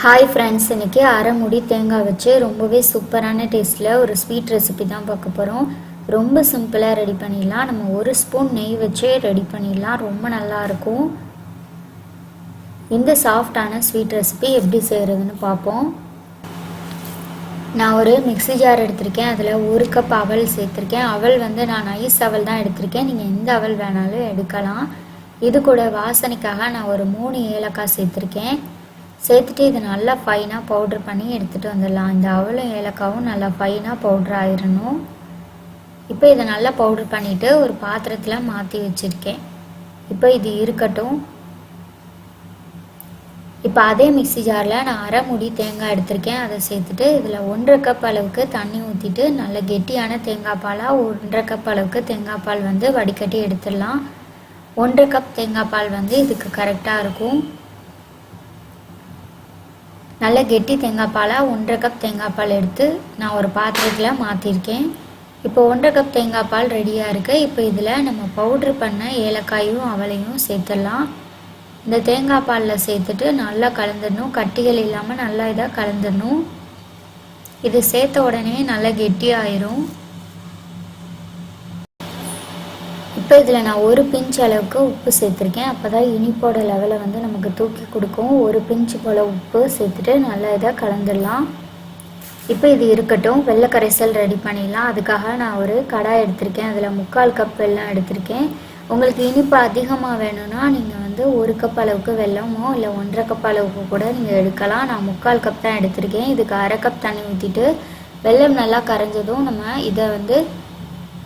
Hi friends இன்றைக்கி அரை முடி தேங்காய் வச்சு ரொம்பவே சூப்பரான டேஸ்ட்டில் ஒரு ஸ்வீட் ரெசிபி தான் பார்க்க போகிறோம் ரொம்ப சிம்பிளாக ரெடி பண்ணிடலாம். நம்ம ஒரு ஸ்பூன் நெய் வச்சே ரெடி பண்ணிடலாம். ரொம்ப நல்லாயிருக்கும் இந்த சாஃப்டான ஸ்வீட் ரெசிபி எப்படி செய்கிறதுன்னு பார்ப்போம். நான் ஒரு மிக்ஸி ஜார் எடுத்திருக்கேன். அதில் ஒரு கப் அவல் சேர்த்துருக்கேன். அவல் வந்து நான் ஐஸ் அவல் தான் எடுத்திருக்கேன். நீங்கள் எந்த அவல் வேணாலும் எடுக்கலாம். இது கூட வாசனைக்காக நான் ஒரு மூணு ஏலக்காய் சேர்த்துருக்கேன். சேர்த்துட்டு இதை நல்லா ஃபைனாக பவுட்ரு பண்ணி எடுத்துகிட்டு வந்துடலாம். இந்த அவளும் ஏலக்காவும் நல்லா ஃபைனாக பவுட்ரு ஆயிடணும் இப்போ இதை நல்லா பவுட்ரு பண்ணிவிட்டு ஒரு பாத்திரத்தில் மாற்றி வச்சுருக்கேன். இப்போ இது இருக்கட்டும். இப்போ அதே மிக்ஸி ஜாரில் நான் அரை முடி தேங்காய் எடுத்திருக்கேன். அதை சேர்த்துட்டு இதில் ஒன்றரை கப் அளவுக்கு தண்ணி ஊற்றிட்டு நல்ல கெட்டியான தேங்காய் பாலாக ஒன்றரை கப் அளவுக்கு தேங்காய் பால் வந்து வடிகட்டி எடுத்துடலாம். ஒன்றரை கப் தேங்காய் பால் வந்து இதுக்கு கரெக்டாக இருக்கும். நல்ல கெட்டி தேங்காய் பாலாக ஒன்றரை கப் தேங்காய் பால் எடுத்து நான் ஒரு பாத்திரத்தில் மாற்றிருக்கேன் இப்போ ஒன்றரை கப் தேங்காய் பால் ரெடியாக இருக்குது இப்போ இதில் நம்ம பவுட்ரு பண்ண ஏலக்காயும் அவளையும் சேர்த்துடலாம். இந்த தேங்காய் பாலில் சேர்த்துட்டு நல்லா கலந்துடணும். கட்டிகள் இல்லாமல் நல்லா இதாக கலந்துடணும். இது சேர்த்த உடனே நல்லா கெட்டியாயிரும். இப்போ இதில் நான் ஒரு பிஞ்ச் அளவுக்கு உப்பு சேர்த்துருக்கேன். அப்போ தான் இனிப்போட லெவலை வந்து நமக்கு தூக்கி கொடுக்கும். ஒரு பிஞ்சு போல் உப்பு சேர்த்துட்டு நல்லா இதாக கலந்துடலாம். இப்போ இது இருக்கட்டும். வெள்ளை கரைசல் ரெடி பண்ணிடலாம். அதுக்காக நான் ஒரு கடாய் எடுத்திருக்கேன். அதில் முக்கால் கப் வெள்ளம் எடுத்திருக்கேன். உங்களுக்கு இனிப்பு அதிகமாக வேணும்னா நீங்கள் வந்து ஒரு கப் அளவுக்கு வெல்லமோ இல்லை ஒன்றரை கப் அளவுக்கு கூட நீங்கள் எடுக்கலாம். நான் முக்கால் கப் தான் எடுத்திருக்கேன். இதுக்கு அரை கப் தண்ணி ஊற்றிட்டு வெள்ளம் நல்லா கரைஞ்சதும் நம்ம இதை வந்து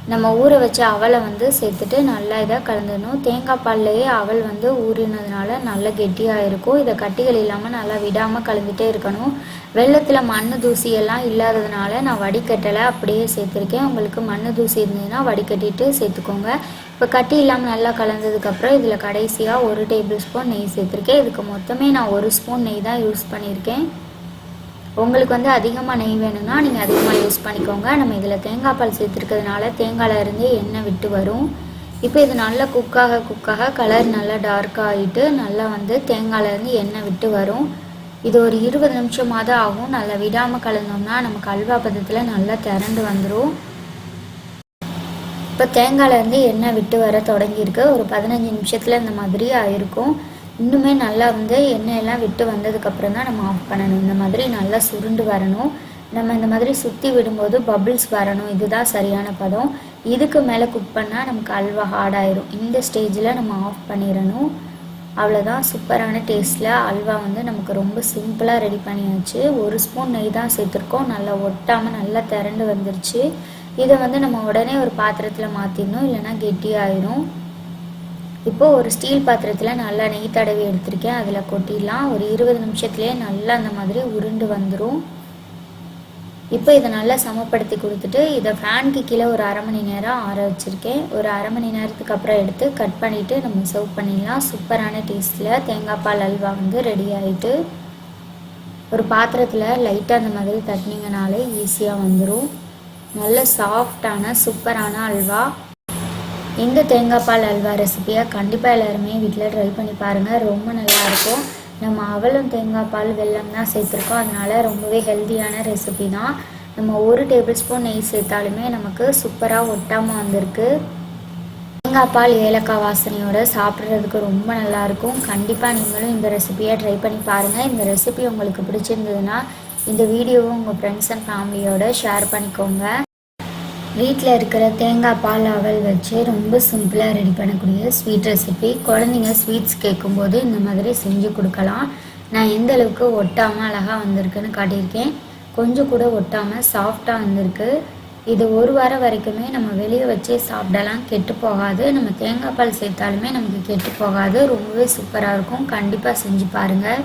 நம்ம ஊற வச்ச அவலை வந்து சேர்த்துட்டு நல்லா இதாக கலந்துடணும். தேங்காய் பால்லையே அவல் வந்து ஊறினதுனால நல்லா கெட்டியாக இருக்கும். இதை கட்டிகள் இல்லாமல் நல்லா விடாமல் கலந்துகிட்டே இருக்கணும். வெள்ளத்தில் மண் தூசியெல்லாம் இல்லாததுனால நான் வடிகட்டலை அப்படியே சேர்த்துருக்கேன். உங்களுக்கு மண் தூசி இருந்ததுன்னா வடிகட்டிட்டு சேர்த்துக்கோங்க. இப்போ கட்டி இல்லாமல் நல்லா கலந்ததுக்கப்புறம் இதில் கடைசியாக ஒரு டேபிள் ஸ்பூன் நெய் சேர்த்துருக்கேன். இதுக்கு மொத்தமே நான் ஒரு ஸ்பூன் நெய் தான் யூஸ் பண்ணியிருக்கேன். உங்களுக்கு வந்து அதிகமாக நெய் வேணும்னா நீங்கள் அதிகமாக யூஸ் பண்ணிக்கோங்க. நம்ம இதில் தேங்காய் பால் சேர்த்துருக்கிறதுனால தேங்காயில் இருந்து எண்ணெய் விட்டு வரும். இப்போ இது நல்லா குக்காக குக்காக கலர் நல்லா டார்க் ஆகிட்டு நல்லா வந்து தேங்காயிலேருந்து எண்ணெய் விட்டு வரும். இது ஒரு இருபது நிமிஷமாக தான் ஆகும். நல்லா விடாமல் கலந்தோம்னா நமக்கு அல்வா பதத்தில் நல்லா திரண்டு வந்துடும் இப்போ தேங்காயிலேருந்து எண்ணெய் விட்டு வர தொடங்கியிருக்கு. ஒரு பதினஞ்சு நிமிஷத்தில் இந்த மாதிரி ஆயிருக்கும் இன்னுமே நல்லா வந்து எண்ணெயெல்லாம் விட்டு வந்ததுக்கப்புறம் தான் நம்ம ஆஃப் பண்ணணும். இந்த மாதிரி நல்லா சுருண்டு வரணும். நம்ம இந்த மாதிரி சுற்றி விடும்போது பபிள்ஸ் வரணும். இதுதான் சரியான பதம். இதுக்கு மேலே குக் பண்ணால் நமக்கு அல்வா ஹார்டாயிரும் இந்த ஸ்டேஜில் நம்ம ஆஃப் பண்ணிடணும் அவ்வளோதான் சூப்பரான டேஸ்ட்டில் அல்வா வந்து நமக்கு ரொம்ப சிம்பிளாக ரெடி பண்ணியாச்சு. ஒரு ஸ்பூன் நெய் தான் சேர்த்துருக்கோம். நல்லா ஒட்டாமல் நல்லா திரண்டு வந்துருச்சு. இதை வந்து நம்ம உடனே ஒரு பாத்திரத்தில் மாற்றிடணும் இல்லைன்னா கெட்டியாயிரும். இப்போது ஒரு ஸ்டீல் பாத்திரத்தில் நல்லா நெய் தடவி எடுத்திருக்கேன். அதில் கொட்டிடலாம். ஒரு இருபது நிமிஷத்துலேயே நல்லா அந்த மாதிரி உருண்டு வந்துடும் இப்போ இதை நல்லா சமப்படுத்தி கொடுத்துட்டு இதை ஃபேனுக்கு கீழே ஒரு அரை மணி நேரம் ஆற வச்சுருக்கேன். ஒரு அரை மணி நேரத்துக்கு அப்புறம் எடுத்து கட் பண்ணிவிட்டு நம்ம சர்வ் பண்ணிடலாம். சூப்பரான டேஸ்ட்டில் தேங்காய் பால் அல்வா வந்து ரெடி ஆகிட்டு ஒரு பாத்திரத்தில் லைட்டாக அந்த மாதிரி தட்டினீங்கனாலே ஈஸியாக வந்துடும் நல்ல சாஃப்டான சூப்பரான அல்வா. இந்த தேங்காய் பால் அல்வா ரெசிபியை கண்டிப்பாக எல்லாருமே வீட்டில் ட்ரை பண்ணி பாருங்கள் ரொம்ப நல்லாயிருக்கும். நம்ம அவலும் தேங்காய் பால் வெல்லம் தான் சேர்த்துருக்கோம். அதனால் ரொம்பவே ஹெல்த்தியான ரெசிபி தான். நம்ம ஒரு டேபிள் ஸ்பூன் நெய் சேர்த்தாலுமே நமக்கு சூப்பராக ஒட்டாமல் வந்திருக்கு. தேங்காய் பால் ஏலக்காய் வாசனையோடு சாப்பிட்றதுக்கு ரொம்ப நல்லாயிருக்கும். கண்டிப்பாக நீங்களும் இந்த ரெசிபியை ட்ரை பண்ணி பாருங்கள் இந்த ரெசிபி உங்களுக்கு பிடிச்சிருந்ததுன்னா இந்த வீடியோவும் உங்கள் ஃப்ரெண்ட்ஸ் அண்ட் ஃபேமிலியோடு ஷேர் பண்ணிக்கோங்க. வீட்டில் இருக்கிற தேங்காய் பால் அவல் வச்சு ரொம்ப சிம்பிளாக ரெடி பண்ணக்கூடிய ஸ்வீட் ரெசிபி. குழந்தைங்க ஸ்வீட்ஸ் கேட்கும்போது இந்த மாதிரி செஞ்சு கொடுக்கலாம். நான் எந்த அளவுக்கு ஒட்டாமல் அழகாக வந்திருக்குன்னு காட்டியிருக்கேன். கொஞ்சம் கூட ஒட்டாமல் சாஃப்டாக வந்திருக்கு. இது ஒரு வாரம் வரைக்குமே நம்ம வெளியே வச்சு சாப்பிடலாம். கெட்டு போகாது. நம்ம தேங்காய் பால் சேர்த்தாலுமே நமக்கு கெட்டு போகாது. ரொம்பவே சூப்பராக இருக்கும். கண்டிப்பாக செஞ்சு பாருங்கள்